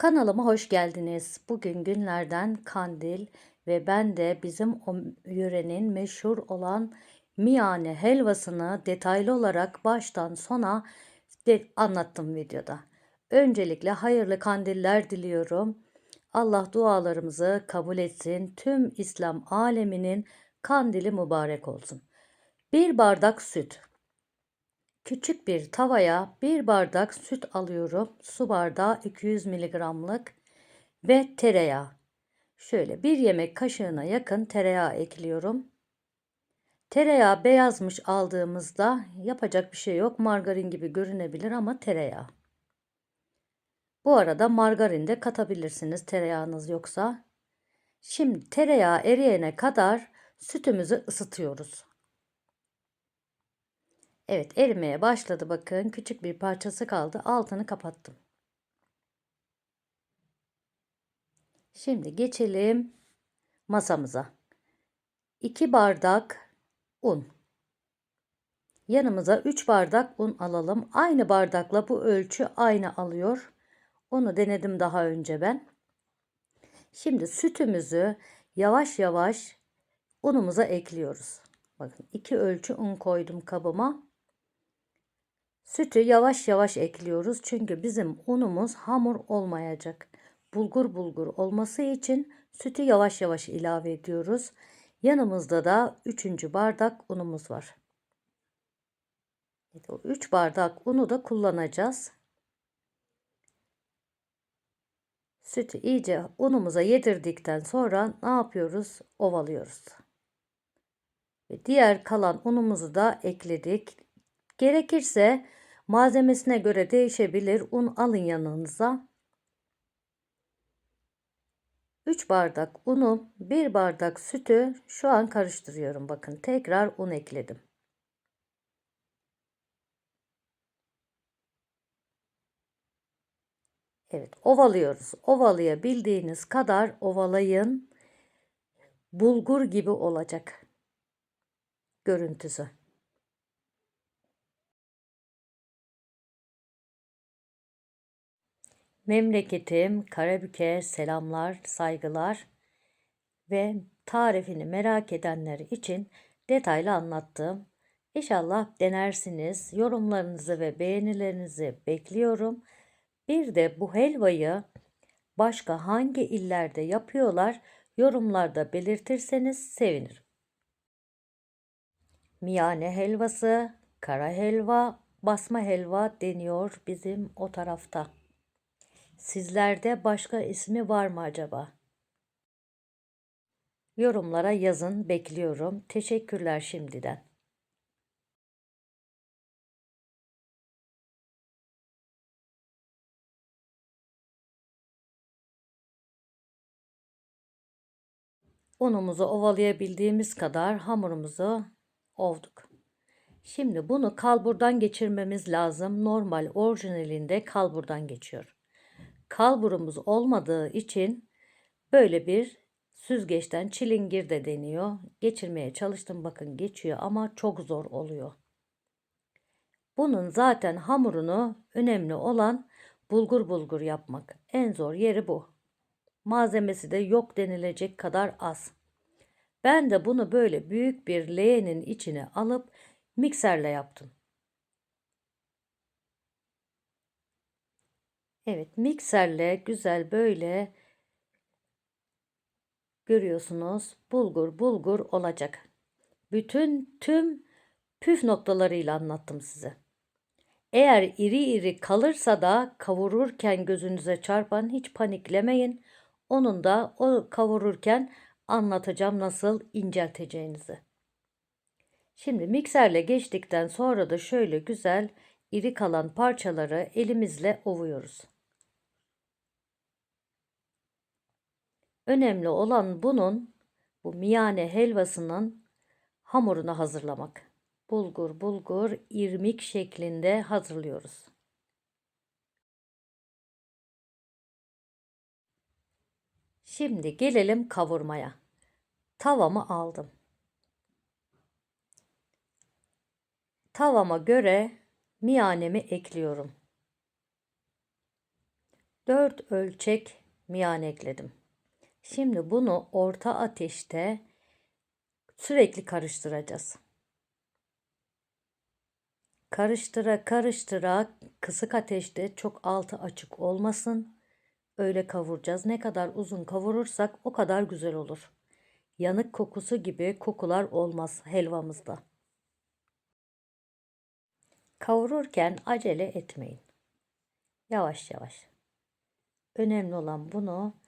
Kanalıma hoş geldiniz. Bugün günlerden kandil ve ben de bizim o yörenin meşhur olan miyane helvasını detaylı olarak baştan sona de anlattım videoda. Öncelikle hayırlı kandiller diliyorum. Allah dualarımızı kabul etsin. Tüm İslam aleminin kandili mübarek olsun. Bir bardak süt. Küçük bir tavaya bir bardak süt alıyorum. Su bardağı 200 miligramlık ve tereyağı. Şöyle bir yemek kaşığına yakın tereyağı ekliyorum. Tereyağı beyazmış aldığımızda yapacak bir şey yok. Margarin gibi görünebilir ama tereyağı. Bu arada margarin de katabilirsiniz tereyağınız yoksa. Şimdi tereyağı eriyene kadar sütümüzü ısıtıyoruz. Evet erimeye başladı bakın. Küçük bir parçası kaldı. Altını kapattım. Şimdi geçelim masamıza. 2 bardak un. Yanımıza 3 bardak un alalım. Aynı bardakla bu ölçü aynı alıyor. Onu denedim daha önce ben. Şimdi sütümüzü yavaş yavaş unumuza ekliyoruz. Bakın iki ölçü un koydum kabıma. Sütü yavaş yavaş ekliyoruz çünkü bizim unumuz hamur olmayacak. Bulgur bulgur olması için sütü yavaş yavaş ilave ediyoruz. Yanımızda da 3. bardak unumuz var. Evet, o 3 bardak unu da kullanacağız. Sütü iyice unumuza yedirdikten sonra ne yapıyoruz? Ovalıyoruz. Ve diğer kalan unumuzu da ekledik. Gerekirse Malzemesine göre değişebilir. Un alın yanınıza. 3 bardak unu, 1 bardak sütü şu an karıştırıyorum. Bakın tekrar un ekledim. Evet, ovalıyoruz. Ovalayabildiğiniz kadar ovalayın. Bulgur gibi olacak görüntüsü. Memleketim Karabük'e selamlar, saygılar ve tarifini merak edenler için detaylı anlattım. İnşallah denersiniz. Yorumlarınızı ve beğenilerinizi bekliyorum. Bir de bu helvayı başka hangi illerde yapıyorlar yorumlarda belirtirseniz sevinirim. Miyane helvası, kara helva, basma helva deniyor bizim o tarafta. Sizlerde başka ismi var mı acaba? Yorumlara yazın, bekliyorum. Teşekkürler şimdiden. Unumuzu ovalayabildiğimiz kadar hamurumuzu ovduk. Şimdi bunu kalburdan geçirmemiz lazım. Normal orijinalinde kalburdan geçiyor kalburumuz olmadığı için böyle bir süzgeçten çilingir de deniyor. Geçirmeye çalıştım bakın geçiyor ama çok zor oluyor. Bunun zaten hamurunu önemli olan bulgur bulgur yapmak. En zor yeri bu. Malzemesi de yok denilecek kadar az. Ben de bunu böyle büyük bir leğenin içine alıp mikserle yaptım. Evet mikserle güzel böyle görüyorsunuz bulgur bulgur olacak. Bütün tüm püf noktalarıyla anlattım size. Eğer iri iri kalırsa da kavururken gözünüze çarpan hiç paniklemeyin. Onun da o kavururken anlatacağım nasıl incelteceğinizi. Şimdi mikserle geçtikten sonra da şöyle güzel iri kalan parçaları elimizle ovuyoruz. Önemli olan bunun bu miyane helvasının hamurunu hazırlamak. Bulgur bulgur irmik şeklinde hazırlıyoruz. Şimdi gelelim kavurmaya. Tavamı aldım. Tavama göre miyanemi ekliyorum. 4 ölçek miyan ekledim. Şimdi bunu orta ateşte sürekli karıştıracağız. Karıştıra karıştıra kısık ateşte çok altı açık olmasın. Öyle kavuracağız. Ne kadar uzun kavurursak o kadar güzel olur. Yanık kokusu gibi kokular olmaz helvamızda. Kavururken acele etmeyin. Yavaş yavaş. Önemli olan bunu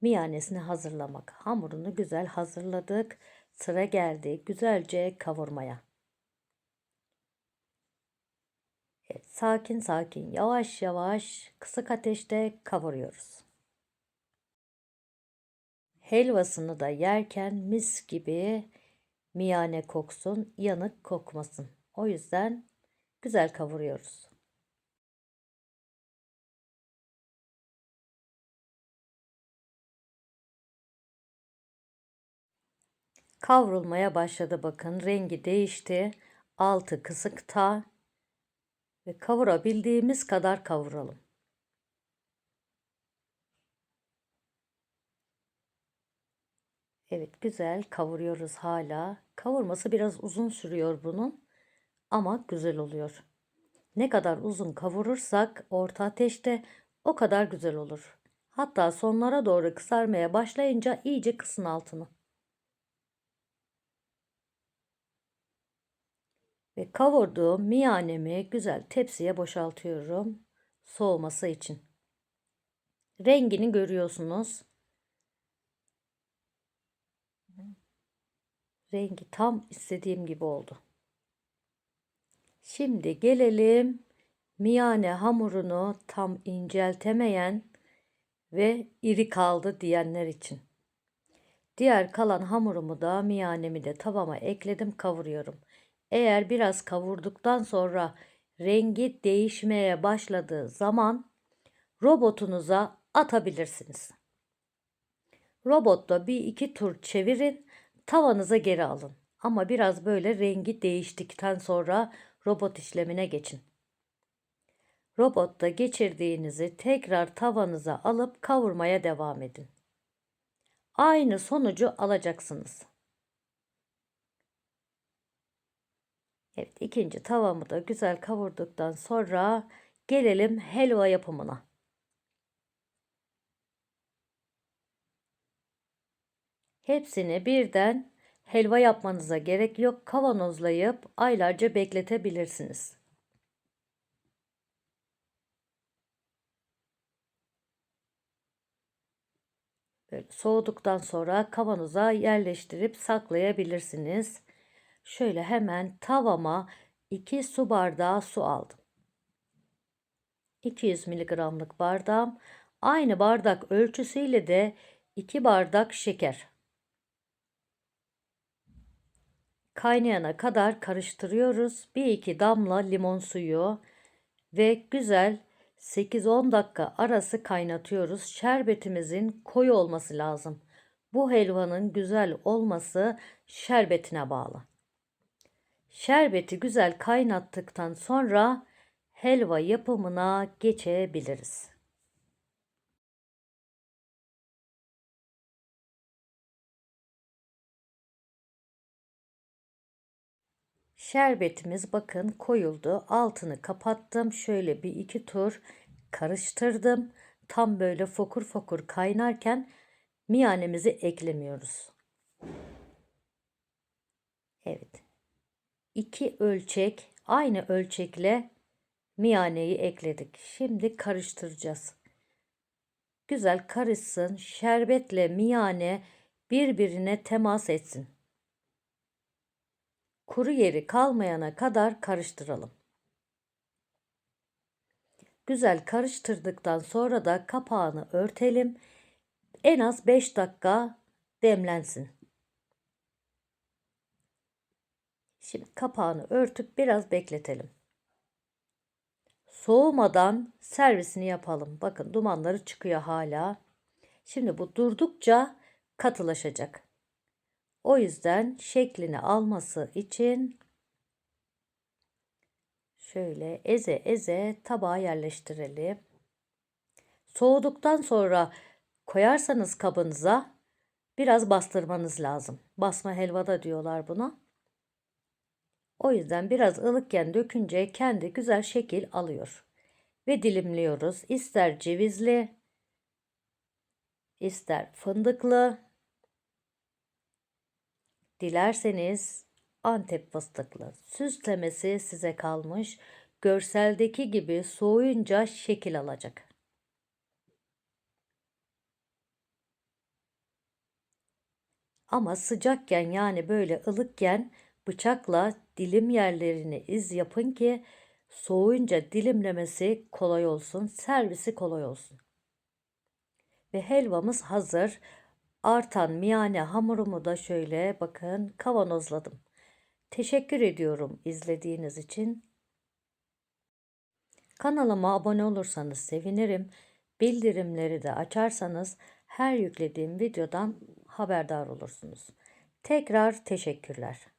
miyanesini hazırlamak. Hamurunu güzel hazırladık. Sıra geldi güzelce kavurmaya. Evet, sakin sakin yavaş yavaş kısık ateşte kavuruyoruz. Helvasını da yerken mis gibi miyane koksun, yanık kokmasın. O yüzden güzel kavuruyoruz. Kavrulmaya başladı bakın. Rengi değişti. Altı kısıkta ve kavurabildiğimiz kadar kavuralım. Evet güzel kavuruyoruz hala. Kavurması biraz uzun sürüyor bunun ama güzel oluyor. Ne kadar uzun kavurursak orta ateşte o kadar güzel olur. Hatta sonlara doğru kızarmaya başlayınca iyice kısın altını. Ve kavurduğum miyanemi güzel tepsiye boşaltıyorum. Soğuması için. Rengini görüyorsunuz. Rengi tam istediğim gibi oldu. Şimdi gelelim miyane hamurunu tam inceltemeyen ve iri kaldı diyenler için. Diğer kalan hamurumu da miyanemi de tavama ekledim kavuruyorum. Eğer biraz kavurduktan sonra rengi değişmeye başladığı zaman robotunuza atabilirsiniz. Robotta bir iki tur çevirin, tavanıza geri alın. Ama biraz böyle rengi değiştikten sonra robot işlemine geçin. Robotta geçirdiğinizi tekrar tavanıza alıp kavurmaya devam edin. Aynı sonucu alacaksınız. Evet ikinci tavamı da güzel kavurduktan sonra gelelim helva yapımına. Hepsini birden helva yapmanıza gerek yok. Kavanozlayıp aylarca bekletebilirsiniz. Böyle soğuduktan sonra kavanoza yerleştirip saklayabilirsiniz. Şöyle hemen tavama 2 su bardağı su aldım. 200 miligramlık bardağım. Aynı bardak ölçüsüyle de 2 bardak şeker. Kaynayana kadar karıştırıyoruz. 1-2 damla limon suyu ve güzel 8-10 dakika arası kaynatıyoruz. Şerbetimizin koyu olması lazım. Bu helvanın güzel olması şerbetine bağlı. Şerbeti güzel kaynattıktan sonra helva yapımına geçebiliriz. Şerbetimiz bakın koyuldu. Altını kapattım. Şöyle bir iki tur karıştırdım. Tam böyle fokur fokur kaynarken miyanemizi eklemiyoruz. Evet. 2 ölçek aynı ölçekle miyaneyi ekledik. Şimdi karıştıracağız. Güzel karışsın. Şerbetle miyane birbirine temas etsin. Kuru yeri kalmayana kadar karıştıralım. Güzel karıştırdıktan sonra da kapağını örtelim. En az 5 dakika demlensin. Şimdi kapağını örtüp biraz bekletelim. Soğumadan servisini yapalım. Bakın dumanları çıkıyor hala. Şimdi bu durdukça katılaşacak. O yüzden şeklini alması için şöyle eze eze tabağa yerleştirelim. Soğuduktan sonra koyarsanız kabınıza biraz bastırmanız lazım. Basma helva da diyorlar buna. O yüzden biraz ılıkken dökünce kendi güzel şekil alıyor. Ve dilimliyoruz. İster cevizli, ister fındıklı, dilerseniz Antep fıstıklı. Süslemesi size kalmış. Görseldeki gibi soğuyunca şekil alacak. Ama sıcakken yani böyle ılıkken bıçakla dilim yerlerini iz yapın ki soğuyunca dilimlemesi kolay olsun, servisi kolay olsun. Ve helvamız hazır. Artan miyane hamurumu da şöyle bakın kavanozladım. Teşekkür ediyorum izlediğiniz için. Kanalıma abone olursanız sevinirim. Bildirimleri de açarsanız her yüklediğim videodan haberdar olursunuz. Tekrar teşekkürler.